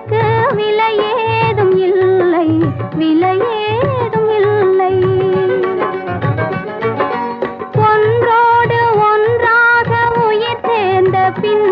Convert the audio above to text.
உனக்கு விலையேதும் இல்லை விலையேதும் இல்லை. ஒன்றோடு ஒன்றாக உயிர் சேர்ந்த பின்